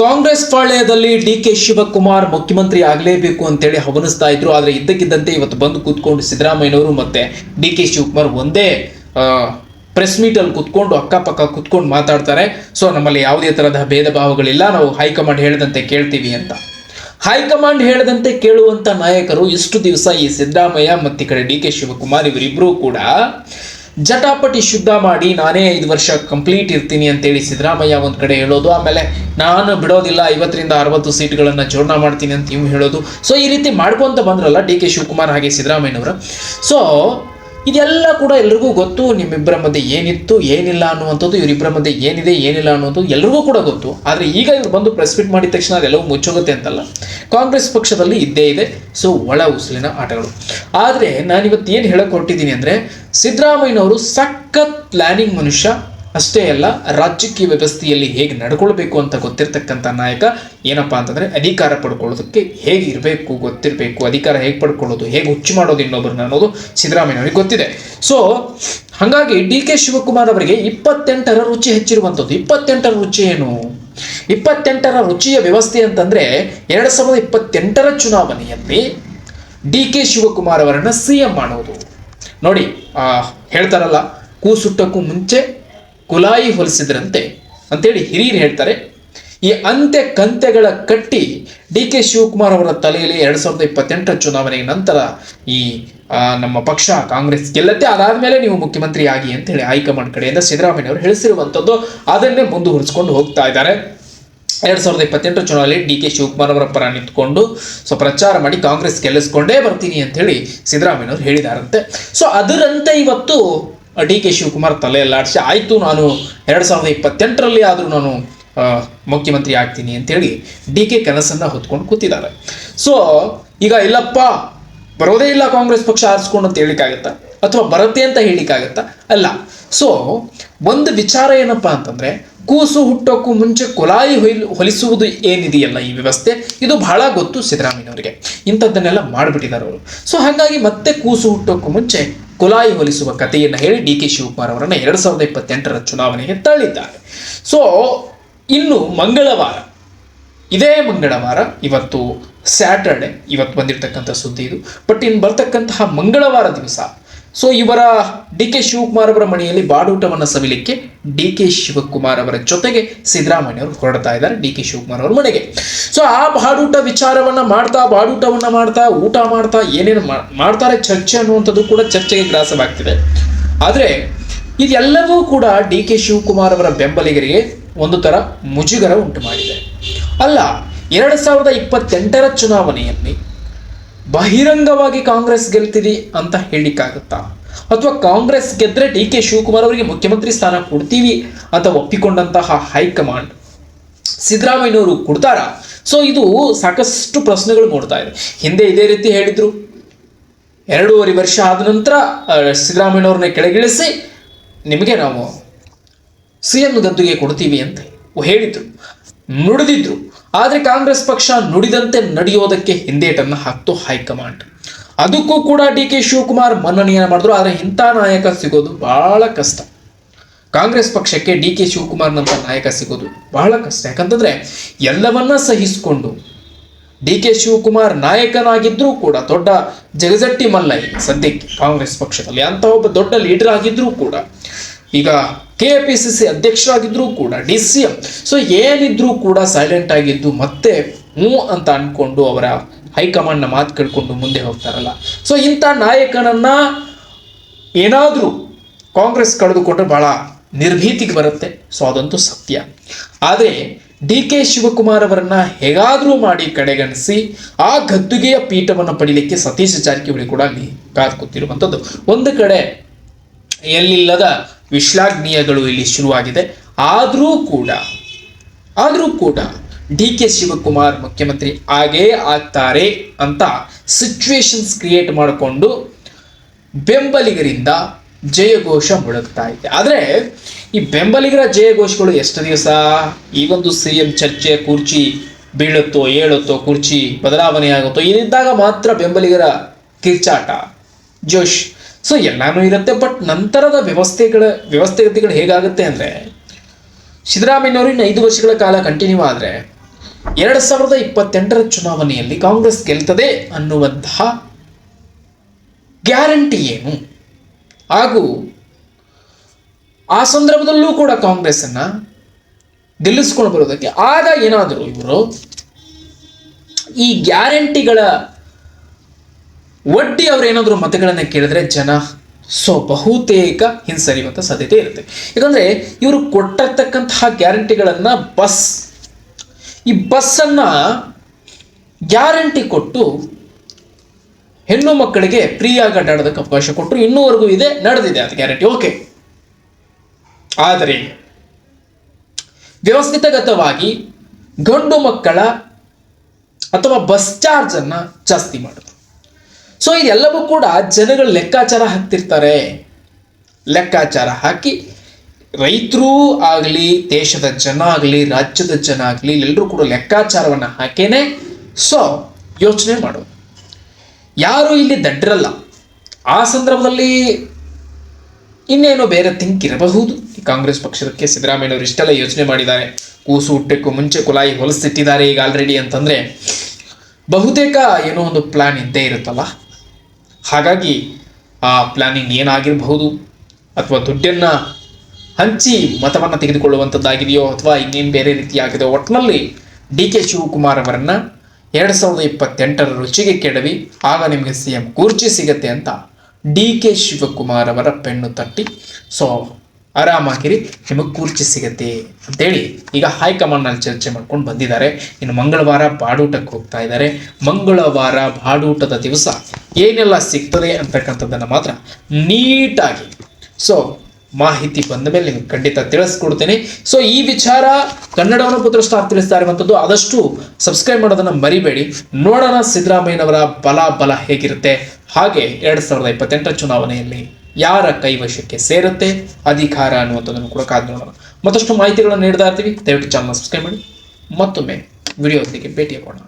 ಕಾಂಗ್ರೆಸ್ ಪಾಳ್ಯದಲ್ಲಿ D K Shivakumar ಮುಖ್ಯಮಂತ್ರಿ ಆಗಲೇಬೇಕು ಅಂತೇಳಿ ಹವನಿಸ್ತಾ ಇದ್ರು, ಆದ್ರೆ ಇದ್ದಕ್ಕಿದ್ದಂತೆ ಇವತ್ತು ಬಂದು ಕೂತ್ಕೊಂಡು ಸಿದ್ದರಾಮಯ್ಯನವರು ಮತ್ತೆ ಡಿ ಕೆ ಶಿವಕುಮಾರ್ ಒಂದೇ ಪ್ರೆಸ್ ಮೀಟ್ ಅಲ್ಲಿ ಕೂತ್ಕೊಂಡು ಅಕ್ಕಪಕ್ಕ ಕೂತ್ಕೊಂಡು ಮಾತಾಡ್ತಾರೆ. ಸೊ ನಮ್ಮಲ್ಲಿ ಯಾವುದೇ ತರಹದ ಭೇದ ಭಾವಗಳಿಲ್ಲ. ನಾವು ಹೈಕಮಾಂಡ್ ಹೇಳಿದಂತೆ ಕೇಳ್ತೀವಿ ಅಂತ. ಹೈಕಮಾಂಡ್ ಹೇಳದಂತೆ ಕೇಳುವಂತ ನಾಯಕರು ಇಷ್ಟು ದಿವಸ ಈ ಸಿದ್ದರಾಮಯ್ಯ ಮತ್ತು ಈ ಕಡೆ ಡಿ ಕೆ ಶಿವಕುಮಾರ್ ಇವರಿಬ್ಬರೂ ಕೂಡ ಜಟಾಪಟಿ ಶುದ್ಧ ಮಾಡಿ ನಾನೇ ಐದು ವರ್ಷ ಕಂಪ್ಲೀಟ್ ಇರ್ತೀನಿ ಅಂತೇಳಿ ಸಿದ್ದರಾಮಯ್ಯ ಒಂದು ಕಡೆ ಹೇಳೋದು, ಆಮೇಲೆ ನಾನು ಬಿಡೋದಿಲ್ಲ, ಐವತ್ತರಿಂದ ಅರವತ್ತು ಸೀಟ್ಗಳನ್ನು ಜೋರ್ಣ ಮಾಡ್ತೀನಿ ಅಂತ ಇವ್ ಹೇಳೋದು. ಸೊ ಈ ರೀತಿ ಮಾಡ್ಕೊಂತ ಬಂದ್ರಲ್ಲ ಡಿ ಕೆ ಶಿವಕುಮಾರ್ ಹಾಗೆ ಸಿದ್ದರಾಮಯ್ಯನವರು. ಸೊ ಇದೆಲ್ಲ ಕೂಡ ಎಲ್ರಿಗೂ ಗೊತ್ತು, ನಿಮ್ಮಿಬ್ಬರ ಮಧ್ಯೆ ಏನಿತ್ತು, ಏನಿಲ್ಲ ಅನ್ನುವಂಥದ್ದು, ಇವರಿಬ್ಬರ ಮಧ್ಯೆ ಏನಿದೆ, ಏನಿಲ್ಲ ಅನ್ನುವಂಥದ್ದು ಎಲ್ರಿಗೂ ಕೂಡ ಗೊತ್ತು. ಆದರೆ ಈಗ ಇವ್ರು ಬಂದು ಪ್ರೆಸ್ ಮೀಟ್ ಮಾಡಿದ ತಕ್ಷಣ ಅದೆಲ್ಲವೂ ಮುಚ್ಚೋಗುತ್ತೆ ಅಂತಲ್ಲ. ಕಾಂಗ್ರೆಸ್ ಪಕ್ಷದಲ್ಲಿ ಇದ್ದೇ ಇದೆ, ಸೊ ಒಳ ಉಸಿಲಿನ ಆಟಗಳು. ಆದರೆ ನಾನಿವತ್ತು ಏನು ಹೇಳಕ್ಕೆ ಹೊರಟಿದ್ದೀನಿ ಅಂದರೆ, ಸಿದ್ದರಾಮಯ್ಯನವರು ಸಖತ್ ಪ್ಲಾನಿಂಗ್ ಮನುಷ್ಯ ಅಷ್ಟೇ ಅಲ್ಲ ರಾಜಕೀಯ ವ್ಯವಸ್ಥೆಯಲ್ಲಿ ಹೇಗೆ ನಡ್ಕೊಳ್ಬೇಕು ಅಂತ ಗೊತ್ತಿರ್ತಕ್ಕಂಥ ನಾಯಕ ಏನಪ್ಪಾ ಅಂತಂದ್ರೆ ಅಧಿಕಾರ ಪಡ್ಕೊಳ್ಳೋದಕ್ಕೆ ಹೇಗೆ ಇರಬೇಕು, ಗೊತ್ತಿರಬೇಕು, ಅಧಿಕಾರ ಹೇಗೆ ಪಡ್ಕೊಳ್ಳೋದು, ಹೇಗೆ ಹುಚ್ಚು ಮಾಡೋದು ಇನ್ನೊಬ್ಬರನ್ನ ಅನ್ನೋದು ಸಿದ್ದರಾಮಯ್ಯನವರಿಗೆ ಗೊತ್ತಿದೆ. ಸೊ ಹಾಗಾಗಿ ಡಿ ಕೆ ಶಿವಕುಮಾರ್ ಅವರಿಗೆ ಇಪ್ಪತ್ತೆಂಟರ ರುಚಿ ಹೆಚ್ಚಿರುವಂಥದ್ದು. ಇಪ್ಪತ್ತೆಂಟರ ರುಚಿ ಏನು? ಇಪ್ಪತ್ತೆಂಟರ ರುಚಿಯ ವ್ಯವಸ್ಥೆ ಅಂತಂದ್ರೆ ಎರಡ್ ಸಾವಿರದ ಇಪ್ಪತ್ತೆಂಟರ ಚುನಾವಣೆಯಲ್ಲಿ ಡಿ ಕೆ ಶಿವಕುಮಾರ್ ಅವರನ್ನ ಸಿ ಎಂ ಮಾಡೋದು. ನೋಡಿ ಹೇಳ್ತಾರಲ್ಲ ಕೂಸುಟ್ಟಕ್ಕೂ ಮುಂಚೆ ಕುಲಾಯಿ ಹೊಲಿಸಿದ್ರಂತೆ. ಅಂತೇಳಿ ಹಿರಿಯರು ಹೇಳ್ತಾರೆ, ಈ ಅಂತ್ಯ ಕಂತೆಗಳ ಕಟ್ಟಿ ಡಿ ಕೆ ಶಿವಕುಮಾರ್ ಅವರ ತಲೆಯಲ್ಲಿ ಎರಡ್ ಸಾವಿರದ ಇಪ್ಪತ್ತೆಂಟರ ಚುನಾವಣೆಯ ನಂತರ ಈ ನಮ್ಮ ಪಕ್ಷ ಕಾಂಗ್ರೆಸ್ ಗೆಲ್ಲತ್ತೆ. ಅದಾದ್ಮೇಲೆ ನೀವು ಮುಖ್ಯಮಂತ್ರಿ ಆಗಿ ಅಂತ ಹೇಳಿ ಹೈಕಮಾಂಡ್ ಕಡೆಯಿಂದ ಸಿದ್ದರಾಮಯ್ಯ ಅವರು ಹೇಳಿಸಿರುವಂಥದ್ದು ಅದನ್ನೇ ಮುಂದುವರಿಸಿಕೊಂಡು ಹೋಗ್ತಾ ಇದ್ದಾರೆ. ಎರಡ್ ಸಾವಿರದ ಇಪ್ಪತ್ತೆಂಟರ ಚುನಾವಣೆಯಲ್ಲಿ ಡಿ ಕೆ ಶಿವಕುಮಾರ್ ಅವರ ಪರ ನಿಂತ್ಕೊಂಡು ಸೊ ಪ್ರಚಾರ ಮಾಡಿ ಕಾಂಗ್ರೆಸ್ ಗೆಲ್ಲಿಸ್ಕೊಂಡೇ ಬರ್ತೀನಿ ಅಂತ ಹೇಳಿ ಸಿದ್ದರಾಮಯ್ಯನವರು ಹೇಳಿದಾರಂತೆ. ಸೊ ಅದರಂತೆ ಇವತ್ತು ಡಿ ಕೆ ಶಿವಕುಮಾರ್ ತಲೆಯಲ್ಲಾಡಿಸಿ, ಆಯಿತು ನಾನು ಎರಡು ಸಾವಿರದ ಇಪ್ಪತ್ತೆಂಟರಲ್ಲಿ ಆದರೂ ನಾನು ಮುಖ್ಯಮಂತ್ರಿ ಆಗ್ತೀನಿ ಅಂತೇಳಿ ಡಿ ಕೆ ಕನಸನ್ನು ಹೊತ್ಕೊಂಡು ಕೂತಿದ್ದಾರೆ. ಸೊ ಈಗ ಇಲ್ಲಪ್ಪ, ಬರೋದೇ ಇಲ್ಲ ಕಾಂಗ್ರೆಸ್ ಪಕ್ಷ ಆರಿಸ್ಕೊಂಡು ಅಂತ ಹೇಳಿಕ್ಕಾಗತ್ತಾ ಅಥವಾ ಬರುತ್ತೆ ಅಂತ ಹೇಳಿಕ್ಕಾಗತ್ತಾ ಅಲ್ಲ. ಸೊ ಒಂದು ವಿಚಾರ ಏನಪ್ಪ ಅಂತಂದರೆ, ಕೂಸು ಹುಟ್ಟೋಕ್ಕೂ ಮುಂಚೆ ಕೊಲಾಯಿ ಹೊಲಿಸುವುದು ಏನಿದೆಯಲ್ಲ ಈ ವ್ಯವಸ್ಥೆ? ಇದು ಬಹಳ ಗೊತ್ತು ಸಿದ್ದರಾಮಯ್ಯನವರಿಗೆ. ಇಂಥದ್ದನ್ನೆಲ್ಲ ಮಾಡಿಬಿಟ್ಟಿದ್ದಾರೆ ಅವರು. ಸೊ ಹಾಗಾಗಿ ಮತ್ತೆ ಕೂಸು ಹುಟ್ಟೋಕ್ಕೂ ಮುಂಚೆ ಕೊಲಾಯಿ ಹೊಲಿಸುವ ಕಥೆಯನ್ನು ಹೇಳಿ ಡಿ ಕೆ ಶಿವಕುಮಾರ್ ಅವರನ್ನ ಎರಡು ಸಾವಿರದ ಇಪ್ಪತ್ತೆಂಟರ ಚುನಾವಣೆಗೆ ತಳ್ಳಿದ್ದಾರೆ. ಸೊ ಇನ್ನು ಮಂಗಳವಾರ, ಇದೇ ಮಂಗಳವಾರ, ಇವತ್ತು ಸ್ಯಾಟರ್ಡೆ ಇವತ್ತು ಬಂದಿರತಕ್ಕಂಥ ಸುದ್ದಿ ಇದು. ಬಟ್ ಇನ್ನು ಬರ್ತಕ್ಕಂತಹ ಮಂಗಳವಾರ ದಿವಸ ಸೊ ಇವರ ಡಿ ಕೆ ಶಿವಕುಮಾರ್ ಅವರ ಮನೆಯಲ್ಲಿ ಬಾಡೂಟವನ್ನು ಸವಿಲಿಕ್ಕೆ ಡಿ ಕೆ ಶಿವಕುಮಾರ್ ಅವರ ಜೊತೆಗೆ ಸಿದ್ದರಾಮಯ್ಯ ಅವರು ಹೊರಡ್ತಾ ಇದ್ದಾರೆ, ಡಿ ಕೆ ಶಿವಕುಮಾರ್ ಅವರ ಮನೆಗೆ. ಸೊ ಆ ಬಾಡೂಟ ವಿಚಾರವನ್ನ ಮಾಡ್ತಾ ಬಾಡೂಟವನ್ನ ಮಾಡ್ತಾ, ಊಟ ಮಾಡ್ತಾ, ಏನೇನು ಮಾಡ್ತಾರೆ ಚರ್ಚೆ ಅನ್ನುವಂಥದ್ದು ಕೂಡ ಚರ್ಚೆಗೆ ಗ್ರಾಸವಾಗ್ತಿದೆ. ಆದರೆ ಇದೆಲ್ಲವೂ ಕೂಡ ಡಿ ಕೆ ಶಿವಕುಮಾರ್ ಅವರ ಬೆಂಬಲಿಗರಿಗೆ ಒಂದು ತರ ಮುಜುಗರ ಉಂಟು ಮಾಡಿದೆ. ಅಲ್ಲ, ಎರಡು ಸಾವಿರದ ಇಪ್ಪತ್ತೆಂಟರ ಚುನಾವಣೆಯಲ್ಲಿ ಬಹಿರಂಗವಾಗಿ ಕಾಂಗ್ರೆಸ್ ಗೆಲ್ತೀರಿ ಅಂತ ಹೇಳಿಕ್ಕಾಗುತ್ತಾ ಅಥವಾ ಕಾಂಗ್ರೆಸ್ ಗೆದ್ರೆ ಡಿ ಕೆ ಶಿವಕುಮಾರ್ ಅವರಿಗೆ ಮುಖ್ಯಮಂತ್ರಿ ಸ್ಥಾನ ಕೊಡ್ತೀವಿ ಅಂತ ಒಪ್ಪಿಕೊಂಡಂತಹ ಹೈಕಮಾಂಡ್ ಸಿದ್ದರಾಮಯ್ಯನವರು ಕೊಡ್ತಾರ? ಸೊ ಇದು ಸಾಕಷ್ಟು ಪ್ರಶ್ನೆಗಳು ಮೂಡ್ತಾ ಇದೆ. ಹಿಂದೆ ಇದೇ ರೀತಿ ಹೇಳಿದ್ರು. ಎರಡೂವರೆ ವರ್ಷ ಆದ ನಂತರ ಆ, ಸಿದ್ದರಾಮಯ್ಯನವ್ರನ್ನ ಕೆಳಗಿಳಿಸಿ ನಿಮಗೆ ನಾವು ಸಿ ಎಂ ಗದ್ದುಗೆ ಕೊಡ್ತೀವಿ ಅಂತ ಹೇಳಿದ್ರು. ನುಡಿದಿದ್ರು. ಆದರೆ ಕಾಂಗ್ರೆಸ್ ಪಕ್ಷ ನುಡಿದಂತೆ ನಡೆಯೋದಕ್ಕೆ ಹಿಂದೇಟನ್ನು ಹಾಕ್ತು ಹೈಕಮಾಂಡ್. ಅದಕ್ಕೂ ಕೂಡ ಡಿ ಕೆ ಶಿವಕುಮಾರ್ ಮನ್ನಣೆಯನ್ನು ಮಾಡಿದ್ರು. ಆದರೆ ಇಂಥ ನಾಯಕ ಸಿಗೋದು ಬಹಳ ಕಷ್ಟ. ಕಾಂಗ್ರೆಸ್ ಪಕ್ಷಕ್ಕೆ ಡಿ ಕೆ ಶಿವಕುಮಾರ್ನಂತ ನಾಯಕ ಸಿಗೋದು ಬಹಳ ಕಷ್ಟ. ಯಾಕಂತಂದರೆ ಎಲ್ಲವನ್ನ ಸಹಿಸಿಕೊಂಡು ಡಿ ಕೆ ಶಿವಕುಮಾರ್ ನಾಯಕನಾಗಿದ್ರೂ ಕೂಡ ದೊಡ್ಡ ಜಗಜಟ್ಟಿ ಮಲ್ಲ ಸದ್ಯಕ್ಕೆ ಕಾಂಗ್ರೆಸ್ ಪಕ್ಷದಲ್ಲಿ ಅಂತ ಒಬ್ಬ ದೊಡ್ಡ ಲೀಡರ್ ಆಗಿದ್ರೂ ಕೂಡ, ಈಗ ಕೆ ಪಿ ಸಿ ಸಿ ಅಧ್ಯಕ್ಷರಾಗಿದ್ದರೂ ಕೂಡ, ಡಿ ಸಿ ಎಂ, ಸೊ ಏನಿದ್ರೂ ಕೂಡ ಸೈಲೆಂಟ್ ಆಗಿದ್ದು ಮತ್ತೆ ಹ್ಞೂ ಅಂತ ಅನ್ಕೊಂಡು ಅವರ ಹೈಕಮಾಂಡ್ನ ಮಾತು ಕೇಳ್ಕೊಂಡು ಮುಂದೆ ಹೋಗ್ತಾರಲ್ಲ. ಸೊ ಇಂಥ ನಾಯಕನನ್ನ ಏನಾದರೂ ಕಾಂಗ್ರೆಸ್ ಕಳೆದುಕೊಂಡ್ರೆ ಬಹಳ ನಿರ್ಭೀತಿಗೆ ಬರುತ್ತೆ. ಸೊ ಅದಂತೂ ಸತ್ಯ. ಆದರೆ ಡಿ ಕೆ ಶಿವಕುಮಾರ್ ಅವರನ್ನ ಹೇಗಾದರೂ ಮಾಡಿ ಕಡೆಗಣಿಸಿ, ಆ ಗದ್ದುಗೆಯ ಪೀಠವನ್ನು ಪಡಿಲಿಕ್ಕೆ ಸತೀಶ್ ಜಾರಕಿಹೊಳಿ ಕೂಡ ಅಲ್ಲಿ ಕಾದುಕೊತ್ತಿರುವಂಥದ್ದು. ಒಂದು ಕಡೆ ಎಲ್ಲಿಲ್ಲದ ವಿಶ್ಲಾಘ್ನೀಯಗಳು ಇಲ್ಲಿ ಶುರುವಾಗಿದೆ. ಆದರೂ ಕೂಡ ಆದರೂ ಕೂಡ ಡಿ ಕೆ ಶಿವಕುಮಾರ್ ಮುಖ್ಯಮಂತ್ರಿ ಆಗೇ ಆಗ್ತಾರೆ ಅಂತ ಸಿಚುವೇಶನ್ಸ್ ಕ್ರಿಯೇಟ್ ಮಾಡಿಕೊಂಡು ಬೆಂಬಲಿಗರಿಂದ ಜಯಘೋಷ ಮೊಳಗ್ತಾ ಇದೆ. ಆದರೆ ಈ ಬೆಂಬಲಿಗರ ಜಯಘೋಷಗಳು ಎಷ್ಟು ದಿವಸ ಈ ಒಂದು ಸಿ ಎಂ ಚರ್ಚೆ ಕುರ್ಚಿ ಬೀಳುತ್ತೋ ಏಳುತ್ತೋ, ಕುರ್ಚಿ ಬದಲಾವಣೆ ಆಗುತ್ತೋ, ಇದಿದ್ದಾಗ ಮಾತ್ರ ಬೆಂಬಲಿಗರ ಕಿರ್ಚಾಟ. ಜೋಶ್, ಸೊ ಎಲ್ಲಾನು ಇರುತ್ತೆ, ಬಟ್ ನಂತರದ ವ್ಯವಸ್ಥೆಗಳ ವ್ಯವಸ್ಥೆಗತಿಗಳು ಹೇಗಾಗುತ್ತೆ ಅಂದರೆ ಸಿದ್ದರಾಮಯ್ಯನವರು ಇನ್ನು ಐದು ವರ್ಷಗಳ ಕಾಲ ಕಂಟಿನ್ಯೂ ಆದರೆ ಎರಡು ಸಾವಿರದ ಇಪ್ಪತ್ತೆಂಟರ ಚುನಾವಣೆಯಲ್ಲಿ ಕಾಂಗ್ರೆಸ್ ಗೆಲ್ತದೆ ಅನ್ನುವಂತಹ ಗ್ಯಾರಂಟಿ ಏನು? ಹಾಗೂ ಆ ಸಂದರ್ಭದಲ್ಲೂ ಕೂಡ ಕಾಂಗ್ರೆಸ್ಸನ್ನು ಗೆಲ್ಲಿಸ್ಕೊಂಡು ಬರೋದಕ್ಕೆ ಆಗ ಏನಾದರೂ ಇವರು ಈ ಗ್ಯಾರಂಟಿಗಳ ಒಡ್ಡಿ ಅವರೇನಾದರೂ ಮತಗಳನ್ನು ಕೇಳಿದ್ರೆ ಜನ ಸೊ ಬಹುತೇಕ ಹಿಂಸರಿಯುವಂಥ ಸಾಧ್ಯತೆ ಇರುತ್ತೆ. ಯಾಕಂದರೆ ಇವರು ಕೊಟ್ಟಿರ್ತಕ್ಕಂತಹ ಗ್ಯಾರಂಟಿಗಳನ್ನು ಬಸ್ ಈ ಬಸ್ಸನ್ನು ಗ್ಯಾರಂಟಿ ಕೊಟ್ಟು ಹೆಣ್ಣು ಮಕ್ಕಳಿಗೆ ಫ್ರೀಯಾಗಿ ಅಡ್ಡಾಡೋದಕ್ಕೆ ಅವಕಾಶ ಕೊಟ್ಟರು. ಇನ್ನೂವರೆಗೂ ಇದೆ, ನಡೆದಿದೆ, ಅದು ಗ್ಯಾರಂಟಿ ಓಕೆ ಆದರೆ, ವ್ಯವಸ್ಥಿತಗತವಾಗಿ ಗಂಡು ಮಕ್ಕಳ ಅಥವಾ ಬಸ್ ಚಾರ್ಜನ್ನು ಜಾಸ್ತಿ ಮಾಡಿದ್ರು ಸೊ ಇದೆಲ್ಲವೂ ಕೂಡ ಜನಗಳು ಲೆಕ್ಕಾಚಾರ ಹಾಕ್ತಿರ್ತಾರೆ. ಲೆಕ್ಕಾಚಾರ ಹಾಕಿ ರೈತರೂ ಆಗಲಿ, ದೇಶದ ಜನ ಆಗಲಿ, ರಾಜ್ಯದ ಜನ ಆಗಲಿ, ಎಲ್ಲರೂ ಕೂಡ ಲೆಕ್ಕಾಚಾರವನ್ನು ಹಾಕೇನೆ. ಸೊ ಯೋಚನೆ ಮಾಡೋದು. ಯಾರು ಇಲ್ಲಿ ದಡ್ಡರಲ್ಲ ಆ ಸಂದರ್ಭದಲ್ಲಿ ಇನ್ನೇನೋ ಬೇರೆ ಥಿಂಕ್ ಇರಬಹುದು. ಕಾಂಗ್ರೆಸ್ ಪಕ್ಷಕ್ಕೆ ಸಿದ್ದರಾಮಯ್ಯವರು ಇಷ್ಟೆಲ್ಲ ಯೋಚನೆ ಮಾಡಿದ್ದಾರೆ. ಕೂಸು ಹುಟ್ಟಕ್ಕೂ ಮುಂಚೆ ಕುಲಾಯಿ ಹೊಲಸಿಟ್ಟಿದ್ದಾರೆ ಈಗ ಆಲ್ರೆಡಿ ಅಂತಂದರೆ ಬಹುತೇಕ ಏನೋ ಒಂದು ಪ್ಲ್ಯಾನ್ ಇದ್ದೇ ಇರುತ್ತಲ್ಲ. ಹಾಗಾಗಿ ಆ ಪ್ಲ್ಯಾನಿಂಗ್ ಏನಾಗಿರಬಹುದು? ಅಥವಾ ದುಡ್ಡನ್ನು ಹಂಚಿ ಮತವನ್ನು ತೆಗೆದುಕೊಳ್ಳುವಂಥದ್ದಾಗಿದೆಯೋ ಅಥವಾ ಇನ್ನೇನು ಬೇರೆ ರೀತಿಯಾಗಿದೆಯೋ ಒಟ್ಟಿನಲ್ಲಿ ಡಿ ಕೆ ಶಿವಕುಮಾರ್ ಅವರನ್ನ ಎರಡು ಸಾವಿರದ ಇಪ್ಪತ್ತೆಂಟರ ರುಚಿಗೆ ಕೆಡವಿ, ಆಗ ನಿಮಗೆ ಸಿ ಎಂ ಕುರ್ಚಿ ಸಿಗತ್ತೆ ಅಂತ ಡಿ ಕೆ ಶಿವಕುಮಾರ್ ಅವರ ಪೆನ್ನು ತಟ್ಟಿ. ಸೊ ಆರಾಮಾಗಿರಿ, ನಿಮಗೆ ಕುರ್ಚಿ ಸಿಗತ್ತೆ ಅಂತೇಳಿ ಈಗ ಹೈಕಮಾಂಡ್ನಲ್ಲಿ ಚರ್ಚೆ ಮಾಡ್ಕೊಂಡು ಬಂದಿದ್ದಾರೆ. ಇನ್ನು ಮಂಗಳವಾರ ಬಾಡೂಟಕ್ಕೆ ಹೋಗ್ತಾ ಇದ್ದಾರೆ. ಮಂಗಳವಾರ ಬಾಡೂಟದ ದಿವಸ ಏನೆಲ್ಲ ಸಿಗ್ತದೆ ಅಂತಕ್ಕಂಥದ್ದನ್ನು ಮಾತ್ರ ನೀಟಾಗಿ. ಸೊ ಮಾಹಿತಿ ಬಂದ ಮೇಲೆ ನಿಮಗೆ ಖಂಡಿತ ತಿಳಿಸ್ಕೊಡ್ತೀನಿ. ಸೊ ಈ ವಿಚಾರ ಕನ್ನಡವನ್ನು ಪುತ್ರ ಸ್ಟಾರ್ ತಿಳಿಸ್ತಾ ಇರುವಂಥದ್ದು, ಆದಷ್ಟು ಸಬ್ಸ್ಕ್ರೈಬ್ ಮಾಡೋದನ್ನು ಮರಿಬೇಡಿ. ನೋಡೋಣ ಸಿದ್ದರಾಮಯ್ಯನವರ ಬಲ ಬಲ ಹೇಗಿರುತ್ತೆ. ಹಾಗೆ ಎರಡು ಸಾವಿರದ ಇಪ್ಪತ್ತೆಂಟರ ಚುನಾವಣೆಯಲ್ಲಿ ಯಾರ ಕೈವಶಕ್ಕೆ ಸೇರುತ್ತೆ, ಅಧಿಕಾರ ಅನ್ನುವಂಥದ್ದನ್ನು ಕೂಡ ಕಾದು ನೋಡೋಣ. ಮತ್ತಷ್ಟು ಮಾಹಿತಿಗಳನ್ನು ನೀಡ್ತಾ ಇರ್ತೀವಿ. ದಯವಿಟ್ಟು ಚಾನಲ್ ಸಬ್ಸ್ಕ್ರೈಬ್ ಮಾಡಿ. ಮತ್ತೊಮ್ಮೆ ವಿಡಿಯೋದಕ್ಕೆ ಭೇಟಿಯಾಗೋಣ.